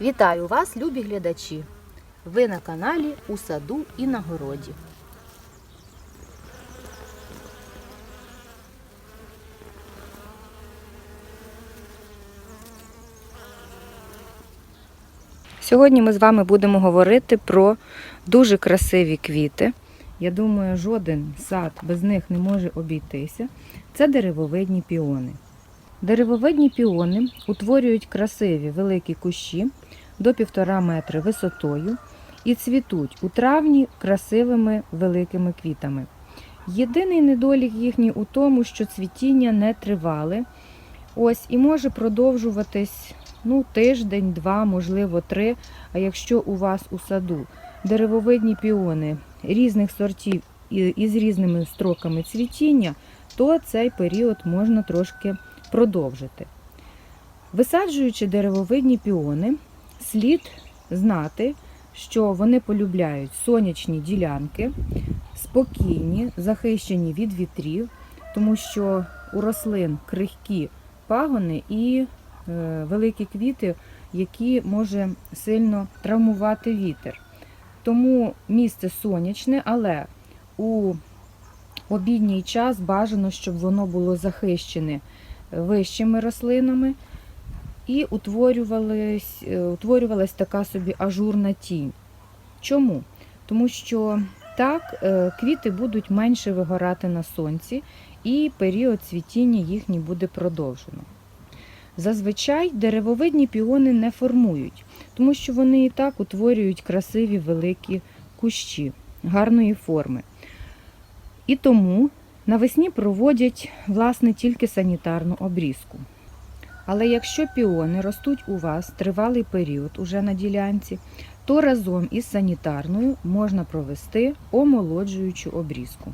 Вітаю вас, любі глядачі! Ви на каналі У саду і на городі. Сьогодні ми з вами будемо говорити про дуже красиві квіти. Я думаю, жоден сад без них не може обійтися. Це деревовидні піони. Деревовидні піони утворюють красиві великі кущі до 1,5 метри висотою і цвітуть у травні красивими великими квітами. Єдиний недолік їхній у тому, що цвітіння не тривале. Ось і може продовжуватись ну, тиждень, два, можливо, три. А якщо у вас у саду деревовидні піони різних сортів і, і з різними строками цвітіння, то цей період можна трошки продовжити. Висаджуючи деревовидні піони, слід знати, що вони полюбляють сонячні ділянки, спокійні, захищені від вітрів, тому що у рослин крихкі пагони і е, великі квіти, які може сильно травмувати вітер. Тому місце сонячне, але у обідній час бажано, щоб воно було захищене вищими рослинами і утворювалась, е, утворювалась така собі ажурна тінь. Чому? Тому що так е, квіти будуть менше вигорати на сонці, і період цвітіння їхній буде продовжено. Зазвичай деревовидні піони не формують, тому що вони і так утворюють красиві великі кущі гарної форми. І тому навесні проводять власне тільки санітарну обрізку. Але якщо піони ростуть у вас тривалий період уже на ділянці, то разом із санітарною можна провести омолоджуючу обрізку.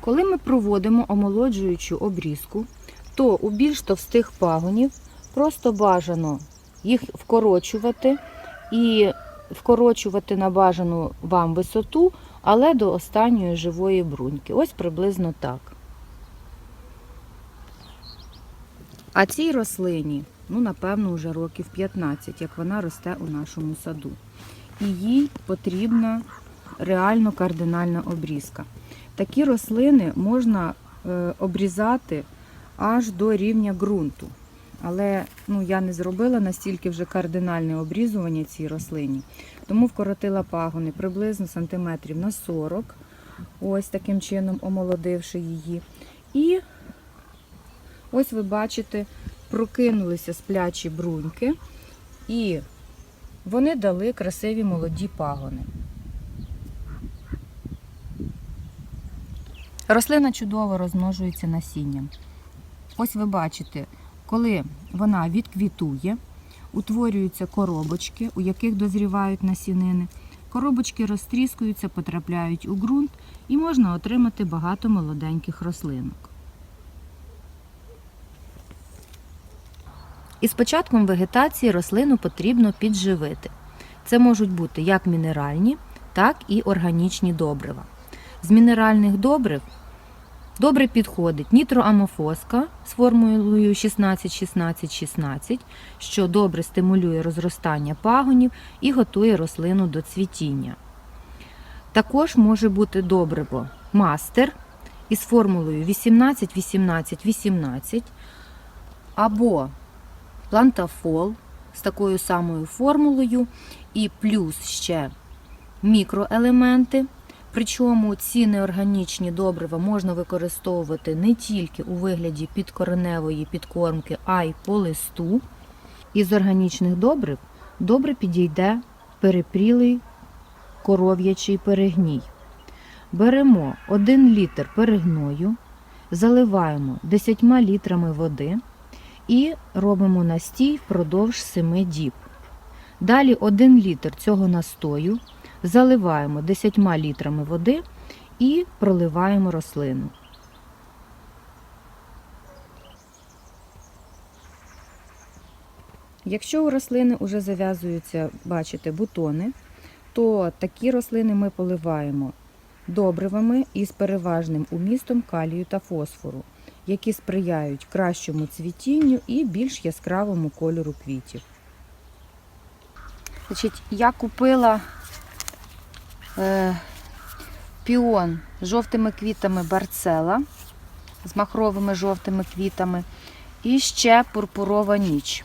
Коли ми проводимо омолоджуючу обрізку, то у більш товстих пагонів просто бажано їх вкорочувати і вкорочувати на бажану вам висоту, але до останньої живої бруньки. Ось приблизно так. А цій рослині, ну, напевно, вже років 15, як вона росте у нашому саду. І їй потрібна реально кардинальна обрізка. Такі рослини можна е, обрізати аж до рівня ґрунту. Але ну, я не зробила настільки вже кардинальне обрізування цій рослині. Тому вкоротила пагони приблизно сантиметрів на 40, ось таким чином омолодивши її. І ось ви бачите, прокинулися сплячі бруньки, і вони дали красиві молоді пагони. Рослина чудово розмножується насінням. Ось ви бачите, коли вона відквітує, утворюються коробочки, у яких дозрівають насінини. Коробочки розтріскуються, потрапляють у ґрунт і можна отримати багато молоденьких рослинок. Із початком вегетації рослину потрібно підживити. Це можуть бути як мінеральні, так і органічні добрива. З мінеральних добрив добре підходить нітроамофоска з формулою 16-16-16, що добре стимулює розростання пагонів і готує рослину до цвітіння. Також може бути добриво мастер із формулою 18-18-18 або плантафол з такою самою формулою, і плюс ще мікроелементи. Причому ці неорганічні добрива можна використовувати не тільки у вигляді підкореневої підкормки, а й по листу. Із органічних добрив добре підійде перепрілий коров'ячий перегній. Беремо 1 літр перегною, заливаємо 10 літрами води і робимо настій впродовж 7 діб. Далі 1 літр цього настою заливаємо 10 літрами води і проливаємо рослину. Якщо у рослини вже зав'язуються, бачите, бутони, то такі рослини ми поливаємо добривами із переважним умістом калію та фосфору, які сприяють кращому цвітінню і більш яскравому кольору квітів. Значить, я купила е, піон з жовтими квітами Барцела, з махровими жовтими квітами. І ще пурпурова ніч.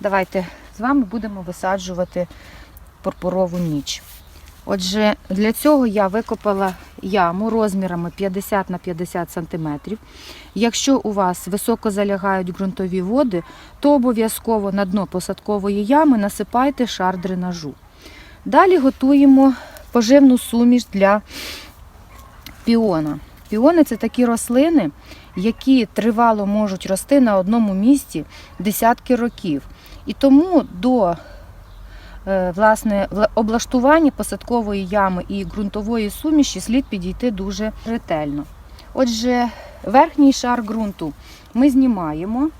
Давайте з вами будемо висаджувати пурпурову ніч. Отже, для цього я викопала яму розмірами 50 на 50 см. Якщо у вас високо залягають ґрунтові води, то обов'язково на дно посадкової ями насипайте шар дренажу. Далі готуємо поживну суміш для піона. Піони це такі рослини, які тривало можуть рости на одному місці десятки років. І тому до власне, вла- облаштування посадкової ями і ґрунтової суміші слід підійти дуже ретельно. Отже, верхній шар ґрунту ми знімаємо,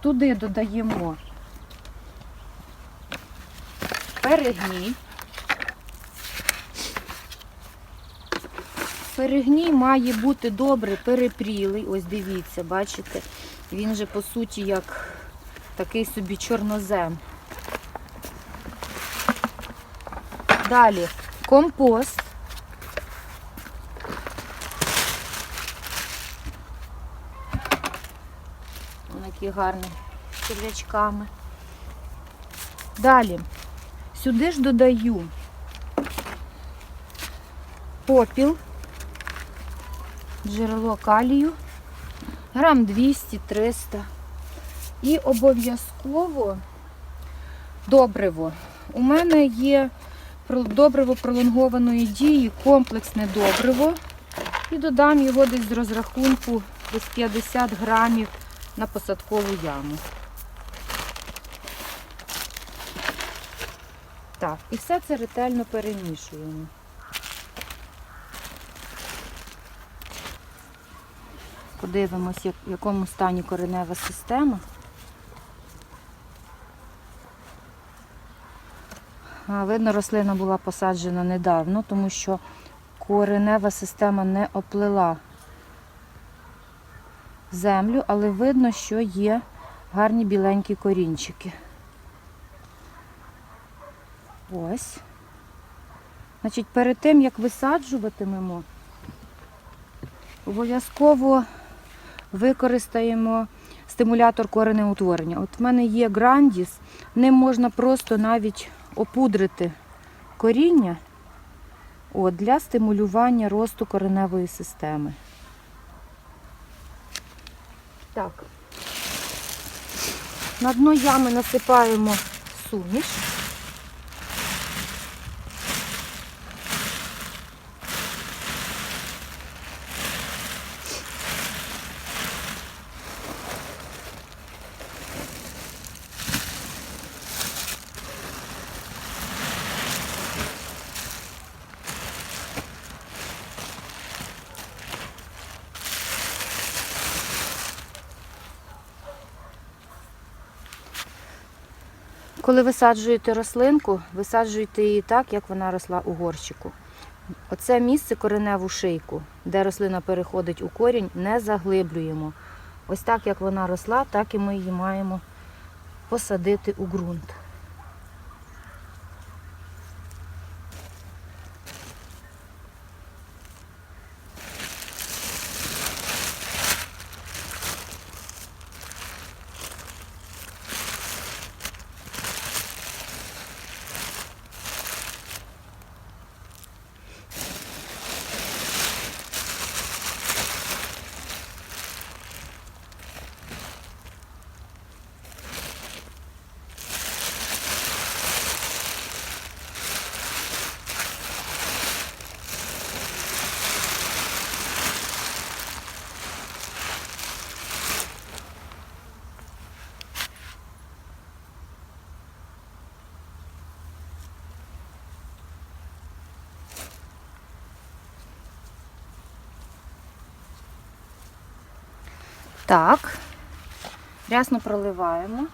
туди додаємо перегній. Перегній має бути добре перепрілий. Ось дивіться, бачите, він же по суті як такий собі чорнозем. Далі компост. Який гарний з черв'ячками. Далі сюди ж додаю попіл, джерело калію, грам 200-300. І обов'язково добриво. У мене є добриво пролонгованої дії, комплексне добриво. І додам його десь з розрахунку десь 50 грамів на посадкову яму. Так, і все це ретельно перемішуємо. Подивимось, в якому стані коренева система. Видно, рослина була посаджена недавно, тому що коренева система не оплила землю, але видно, що є гарні біленькі корінчики. Ось. Значить, перед тим, як висаджуватимемо, обов'язково використаємо стимулятор коренеутворення. От в мене є грандіс, ним можна просто навіть опудрити коріння от, для стимулювання росту кореневої системи. Так. На дно ями насипаємо суміш. Коли висаджуєте рослинку, висаджуйте її так, як вона росла у горщику. Оце місце кореневу шийку, де рослина переходить у корінь, не заглиблюємо. Ось так, як вона росла, так і ми її маємо посадити у ґрунт. Так, рясно проливаємо.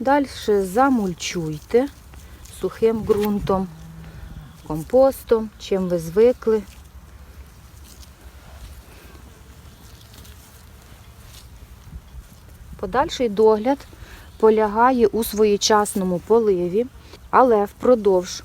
Далі замульчуйте сухим ґрунтом, компостом, чим ви звикли. Подальший догляд полягає у своєчасному поливі, але впродовж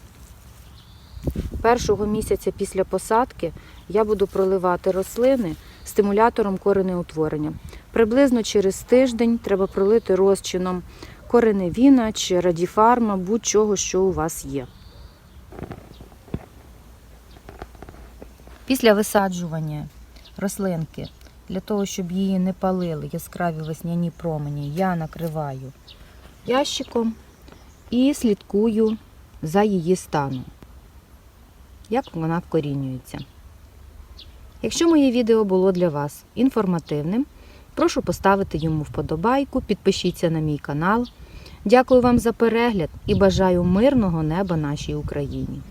першого місяця після посадки я буду проливати рослини стимулятором коренеутворення. Приблизно через тиждень треба пролити розчином кореневіна чи радіфарма, будь-чого, що у вас є. Після висаджування рослинки, для того, щоб її не палили яскраві весняні промені, я накриваю ящиком і слідкую за її станом, як вона вкорінюється. Якщо моє відео було для вас інформативним, прошу поставити йому вподобайку, підпишіться на мій канал. Дякую вам за перегляд і бажаю мирного неба нашій Україні.